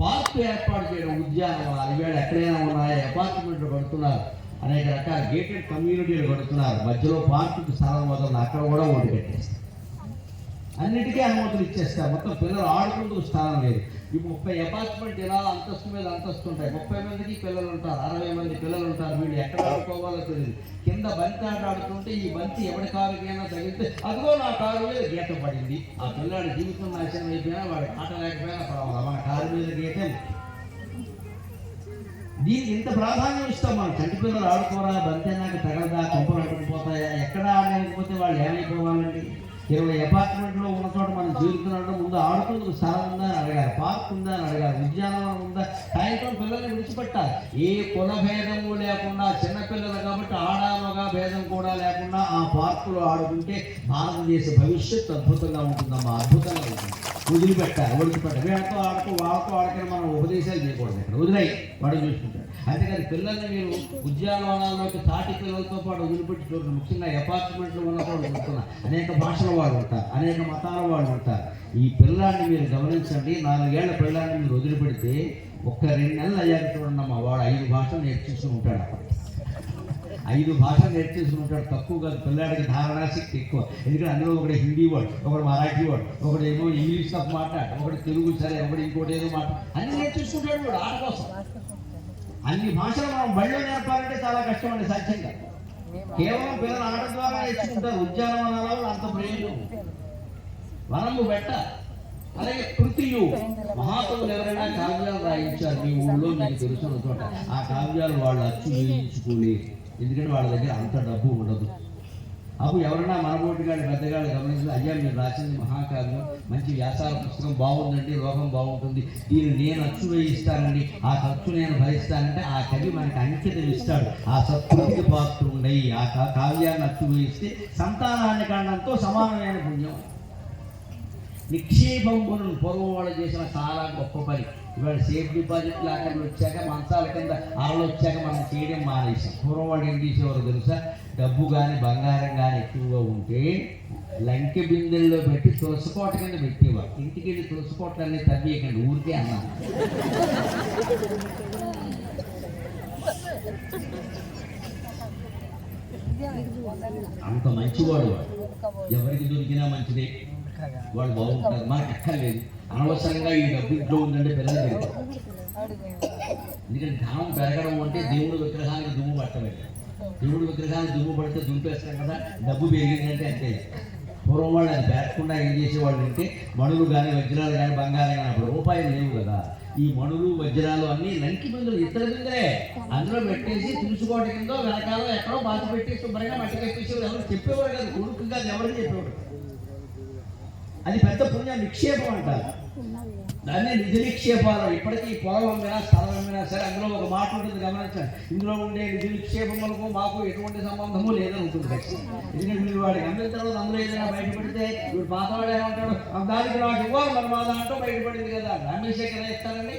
Park ఏర్పాటు చేయడం ఉద్యానవనాలు ఇవాళ ఎక్కడైనా ఉన్నాయా? అపార్ట్మెంట్లు కడుతున్నారు. అనేక రకాల గేటెడ్ కమ్యూనిటీలు కడుతున్నారు. మధ్యలో పార్కుకి స్థలం వదలను అక్కడ కూడా ఓటు పెట్టేస్తారు. అన్నిటికీ అనుమతులు ఇచ్చేస్తారు. మొత్తం పిల్లలు ఆడుకుంటూ స్థానం లేదు. ఈ ముప్పై అపార్ట్మెంట్ ఇలా అంతస్తు మీద అంతస్తు ఉంటాయి. ముప్పై మందికి పిల్లలు ఉంటారు. అరవై మంది పిల్లలు ఉంటారు. వీళ్ళు ఎక్కడ ఆడుకోవాలో తెలియదు కింద బంతి ఆట ఆడుతుంటే ఈ బంతి ఎవరి కారుకైనా తగిలితే అదిగో నా కారు మీద గీత పడింది. ఆ పిల్లాడి జీవితం నాశనం అయిపోయినా వాడి ఆట లేకపోయినా పర్వాలేదు. మన కారు మీద గీత దీనికి ఇంత ప్రాధాన్యం ఇస్తాం మనం. చంటి పిల్లలు ఆడుకోరా? బంతి నాకు తగలదా? కొంపలు అడ్డుకుపోతాయా ఎక్కడ ఆడలేకపోతే వాళ్ళు ఏమైపోవాలండి? ఇరవై అపార్ట్మెంట్లో ఉన్న చోట మన జీవితం జీవితున్నట్టు ముందు ఆడుకుందుకు స్థలం ఉందా అని అడగాలి పార్క్ ఉందా అని అడగాలి ఉద్యానవనం ఉందా? సాయంత్రం పిల్లల్ని విడిచిపెట్టాలి. ఏ కుల భేదము లేకుండా చిన్న పిల్లలు కాబట్టి ఆడామగా భేదం కూడా లేకుండా ఆ పార్కులో ఆడుకుంటే భారతదేశ భవిష్యత్తు అద్భుతంగా ఉంటుందమ్మా అద్భుతంగా ఉంటుంది. వదిలిపెట్టాలి వదిలిపెట్టాలి. వీళ్ళతో ఆడుతూ వాళ్ళతో ఆడకని మనం ఉపదేశాలు చేయకూడదు ఇక్కడ. వదిలేయి వాడు చూసుకుంటాడు. అంతేకాదు పిల్లల్ని మీరు ఉద్యానవనాల్లోకి తాటి పిల్లలతో పాటు వదిలిపెట్టి చూడండి ముఖ్యంగా అపార్ట్మెంట్లో ఉన్న వాళ్ళు చూస్తున్నా. అనేక భాషల వాళ్ళు ఉంటారు అనేక మతాల వాళ్ళు ఉంటారు. ఈ పిల్లాన్ని మీరు గమనించండి. నాలుగేళ్ళ పిల్లాన్ని మీరు వదిలిపెడితే ఒక్క రెండు నెలలు అయ్యాక చూడండి అమ్మా వాడు ఐదు భాషలు నేర్చేసి ఉంటాడు. ఐదు భాషలు నేర్చేసి ఉంటాడు. తక్కువ కాదు పిల్లాడికి ధారణాశక్తి ఎక్కువ. ఎందుకంటే అందులో ఒకటి హిందీ వర్డ్ ఒకటి మరాఠీ వర్డ్ ఒకటి ఏమో ఇంగ్లీష్ తప్ప మాట్లాడు ఒకటి తెలుగు సరే ఒకటి ఇంకోటి ఏదో మాట. అన్ని నేర్చేసుకుంటాడు వాడు ఆట కోసం. అన్ని భాషలు మనం బడిలో నేర్పాలంటే చాలా కష్టం అండి సత్యంగా కేవలం పిల్లలు ఆట ద్వారా నేర్చుకుంటారు. ఉద్యానవనాలలో అంత ప్రయోజనం వనము పెట్ట అలాగే కృతియు మహాత్ములు ఎవరైనా కావ్యాలు రాయించారు మీ ఊళ్ళో మీకు తెలుసున్న చోట. ఆ కావ్యాలు వాళ్ళు అచ్చు వేయించుకోలేదు ఎందుకంటే వాళ్ళ దగ్గర అంత డబ్బు ఉండదు. అప్పుడు ఎవరైనా మనబోటి గారి పెద్దగాళ్ళు గమనించి అయ్యా మీరు రాసింది మహాకావ్యం మంచి వ్యాసాల పుస్తకం బాగుందండి లోకం బాగుంటుంది. దీన్ని నేను అచ్చు వేయిస్తానండి ఆ ఖర్చు నేను భరిస్తానంటే ఆ కవి మనకి అంకితం ఇస్తాడు. ఆ సత్కృతికి పాత్రుండై ఆ కావ్యాన్ని అచ్చు వేయిస్తే సంతానాన్ని కాండంతో సమానమైన పుణ్యం. నిక్షేపంబును పూర్వం వాళ్ళు చేసిన చాలా గొప్ప పని. ఇవాళ సేఫ్ డిపాజిట్ లాకర్లు వచ్చాక మంచాల కింద ఆళ్ళు వచ్చాక మనం చేయడం మానేసాం పూర్వం వాళ్ళు ఏం చేసేవారు తెలుసా? డబ్బు కానీ బంగారం కానీ ఎక్కువగా ఉంటే లంకె బిందెల్లో పెట్టి తులసికోట కింద పెట్టేవారు ఇంటికి వెళ్ళి తులసికోటలన్నీ తవ్వేయకండి ఊరికే అన్నాను అంత మంచివాడు వాడు. ఎవరికి దొరికినా మంచిదే. వాడు బాగుంటారు మనకు అక్కర్లేదు అనవసరంగా ఈ డబ్బు ఇంట్లో ఉందంటే పిల్లలు ఎందుకంటే ధనం పెరగడం అంటే దేవుడు విగ్రహానికి దుమ్ము పట్టలేదు. దేవుడు విగ్రహానికి దుమ్ము పడితే దుంపేస్తాం కదా. డబ్బు పెరిగిందంటే అంతే. పూర్వం వాళ్ళు అది పెరగకుండా ఏం చేసేవాళ్ళు అంటే మణులు కానీ వజ్రాలు కానీ బంగారం కానీ అప్పుడు రూపాయలు లేవు కదా. ఈ మణులు వజ్రాలు అన్నీ లంకి మందులు ఇతర బిందులే అందులో పెట్టేసి తులుసుకోట కిందో వెనకాల ఎక్కడో బాధ పెట్టి శుభ్రంగా మట్టి కట్టేసి ఎవరు చెప్పేవాడు కాదు కొడుకు కాదు ఎవరు చెప్పేవారు? అది పెద్ద పుణ్య నిక్షేపం అంటారు. దాన్ని నిధి నిక్షేపాలు ఇప్పటికీ పొలం అమ్మినా స్థలం అమ్మినా సరే అందులో ఒక మాట ఉంటుంది గమనించండి. ఇందులో ఉండే నిధి నిక్షేపములకు మాకు ఎటువంటి సంబంధము లేదని ఉంటుంది ఎందుకంటే మీరు వాడికి అమ్మిన తర్వాత అందులో ఏదైనా బయటపడితే ఇప్పుడు పాతవాడు ఏమంటాడు? దానికి నాకు ఇవ్వాలి మరి మా దాంట్లో బయటపడింది కదా. అమ్మేసే కదా ఇస్తారండి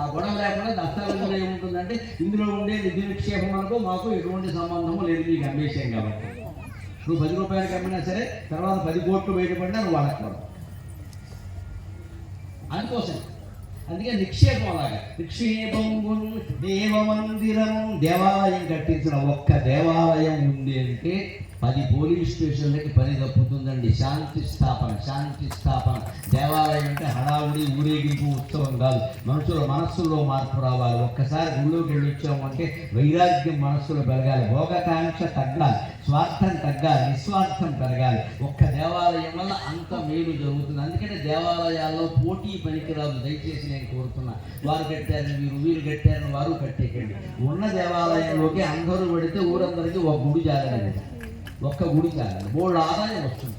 ఆ గొడవ లేకుండా దస్తావేజులు ఏముంటుందంటే ఇందులో ఉండే నిధి నిక్షేపములకు మాకు ఎటువంటి సంబంధము లేదు మీకు అమ్మేసాం కాబట్టి. నువ్వు పది రూపాయలకి అమ్మినా సరే తర్వాత పది కోట్లు బయటపడినా నువ్వు వాడకూడదు అందుకోసం. అందుకే నిక్షేపం అలాగా. నిక్షేపం దేవమందిరం దేవాలయం కట్టించిన ఒక్క దేవాలయం ఉంది అంటే పది పోలీస్ స్టేషన్లకి పని తప్పుతుందండి. శాంతి స్థాపన శాంతి స్థాపన. దేవాలయం అంటే హడావుడి ఊరేగింపు ఉత్సవం కాదు. మనుషుల మనస్సులో మార్పు రావాలి. ఒక్కసారి గుళ్ళోకి వెళ్ళి వచ్చామంటే వైరాగ్యం మనస్సులో పెరగాలి. భోగకాంక్ష తగ్గాలి. స్వార్థం తగ్గాలి నిస్వార్థం పెరగాలి. ఒక్క దేవాలయం వల్ల అంత మేలు జరుగుతుంది. అందుకనే దేవాలయాల్లో పోటీ పనికిరాదు. దయచేసి నేను కోరుతున్నా వారు కట్టారని మీరు వీరు కట్టారని వారు కట్టేకండి. ఉన్న దేవాలయంలోకి అందరూ పడితే ఊరందరికీ ఒక గుడి జాగలేదు ఒక్క గుడి జాగలేదు మూడు ఆదాయం వస్తుంది.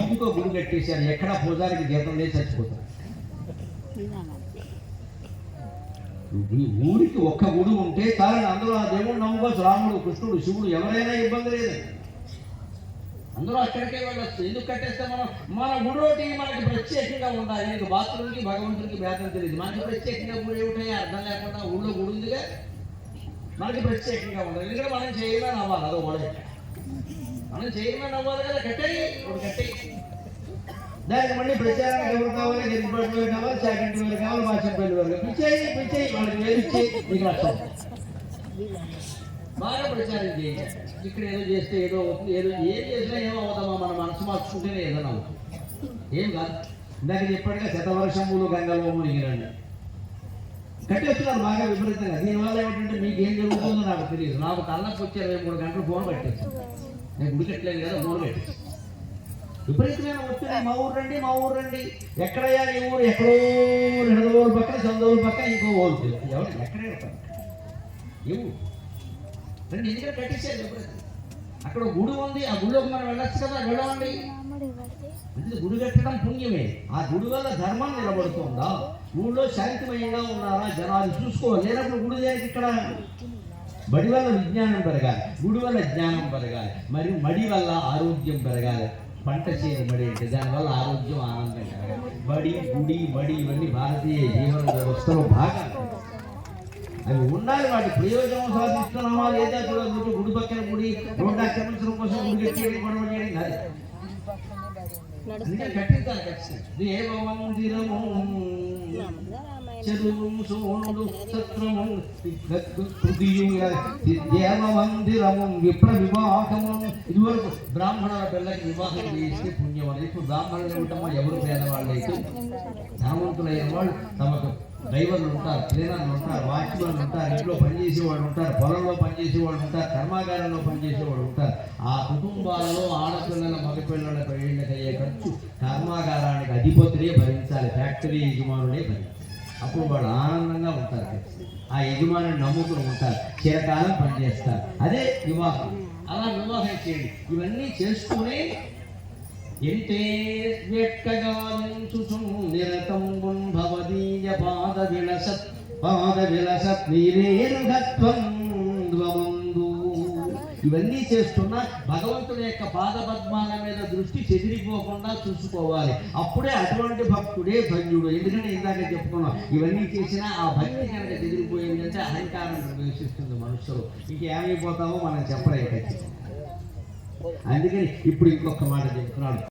ఇంటికో గుడి కట్టేశారు. ఎక్కడ పూజారికి జీతం లేదు చచ్చిపోతారు. ఊరికి ఒక్క గుడి ఉంటే చాలా. అందులో ఆ దేవుడు నమ్ముకోవచ్చు. రాముడు కృష్ణుడు శివుడు ఎవరైనా ఇబ్బంది లేదు. అందరూ అక్కడికే వెళ్ళొచ్చు. ఎందుకు కట్టేస్తే మనం మన గుడిలోకి మనకి ప్రత్యేకంగా ఉండాలి. నీకు బాత్రూమ్కి భగవంతుడికి భేదం తెలియదు. మనకి ప్రత్యేకంగా గుడి ఏమిటో అర్థం లేకుండా ఊళ్ళో గుడి ఉందిగా. మనకి ప్రత్యేకంగా ఉండాలి. ఎందుకంటే మనం చేయమని అవ్వాలి అదో గొడవ. మనం చేయమని అవ్వాలి కదా. కట్టేయి. ఇప్పుడు కట్టేయి. దానికి మళ్ళీ ప్రచారానికి ఎవరు కావాలి? గెలిచిపడి వేరు కావాలి చాకంటి వేరు కావాలి మాచంపల్లి వేరు కావాలి. పిచ్చేయి పిచ్చేయి వాళ్ళకి వేలు మీకు నష్టం. బాగా ప్రచారం చేయండి. ఇక్కడ ఏదో చేస్తే ఏదో అవుతుంది ఏదో ఏం చేసినా ఏమో అవుతామా? మన మనసు మార్చుకుంటేనే ఏదైనా అవుతుంది ఏం కాదు. ఇందాక చెప్పాడుగా శతవర్షములు గంగలో మునిగిరండి కట్టేస్తున్నారు బాగా విపరీతంగా. దీనివల్ల ఏమిటంటే మీకు ఏం జరుగుతుందో నాకు తెలియదు. నాకు తలనొప్పి వచ్చి ఇరవై మూడు గంటలు ఫోన్ పెట్టేస్తాను నేను గుడి కట్టలేదు కదా ఫోన్ పెట్టేస్తాను విపరీతమైన ఒత్తిడి. మా ఊరు రండి మా ఊరు రండి. ఎక్కడయ్యా నీ ఊరు? ఎక్కడో? నిడదవోలు పక్కన చందోలు పక్కన ఇంకో ఊరు తెలుసు ఎవరు? ఎక్కడే ఉంటారు? రండి ఎందుకంటే కట్టించారు విపరీతం. అక్కడ గుడి ఉంది. ఆ గుడిలోకి మనం వెళ్ళొచ్చు కదా వెళ్ళమండి అందుకే గుడి కట్టడం పుణ్యమే. ఆ గుడి వల్ల ధర్మం నిలబడుతుందా? ఊళ్ళో శాంతిమయంగా ఉన్నారా జనాలు? చూసుకోవాలి. లేనప్పుడు గుడి దేనికి ఇక్కడ బడి వల్ల విజ్ఞానం పెరగాలి. గుడి వల్ల జ్ఞానం పెరగాలి. మరియు మడి వల్ల ఆరోగ్యం పెరగాలి. పంట చేను మడి అంటే దానివల్ల ఆరోగ్యం ఆనందం కలగాలి బడి గుడి మడి ఇవన్నీ భారతీయ జీవన వ్యవస్థలో భాగం. అవి ఉండాలి వాటి ప్రయోజనం సాధిస్తున్నామా లేదా చూడదు గుడి పక్కన గుడి రోడ్డు ఆక్రమించడం కోసం గుడి కట్టి గొడవ చేయడం కాదు. అందుకే కట్టించాలి ఖచ్చితంగా. దేవమందిరము చెరువు సోనుడు సత్రము హృదయుల దేవమందిరము విప్ర వివాహము ఇదివరకు బ్రాహ్మణుల పిల్లకి వివాహం చేస్తే పుణ్యం అనేది ఇప్పుడు బ్రాహ్మణులు ఉంటామో ఎవరు పేదవాళ్ళు అయితే ధనవంతులైన వాళ్ళు తమకు డ్రైవర్లు ఉంటారు క్లీనర్లు ఉంటారు వాచ్మెన్లు ఉంటారు ఇంట్లో పనిచేసేవాళ్ళు ఉంటారు పొలంలో పనిచేసేవాళ్ళు ఉంటారు కర్మాగారంలో పనిచేసేవాళ్ళు ఉంటారు. ఆ కుటుంబాలలో ఆడపిల్లల మగపిల్లల పెళ్ళిళ్ళకి అయ్యే ఖర్చు కర్మాగారానికి అధిపతులే భరించాలి ఫ్యాక్టరీ యజమానులే భరించాలి. అప్పుడు వాళ్ళు ఆనందంగా ఉంటారు. ఆ యజమానిని నమ్ముకుని ఉంటారు. చిరకాలం పనిచేస్తారు. అదే వివాహం. అలా వివాహం చేయండి. ఇవన్నీ చేస్తూనే ఎంతే భవదీయ పాద విలసత్ పాద విలసత్ నీరేరుఘత్వం ఇవన్నీ చేస్తున్నా భగవంతుడి యొక్క పాదపద్మాల మీద దృష్టి చెదిరిపోకుండా చూసుకోవాలి. అప్పుడే అటువంటి భక్తుడే ధన్యుడు. ఎందుకంటే ఇందాక చెప్పుకున్నాం ఇవన్నీ చేసినా ఆ భక్తి కనుక చెదిరిపోయిందంటే అహంకారం ప్రవేశిస్తుంది మనుషులు. ఇంకేమైపోతామో మనం చెప్పలేక. అందుకని ఇప్పుడు ఇంకొక మాట చెప్తున్నాడు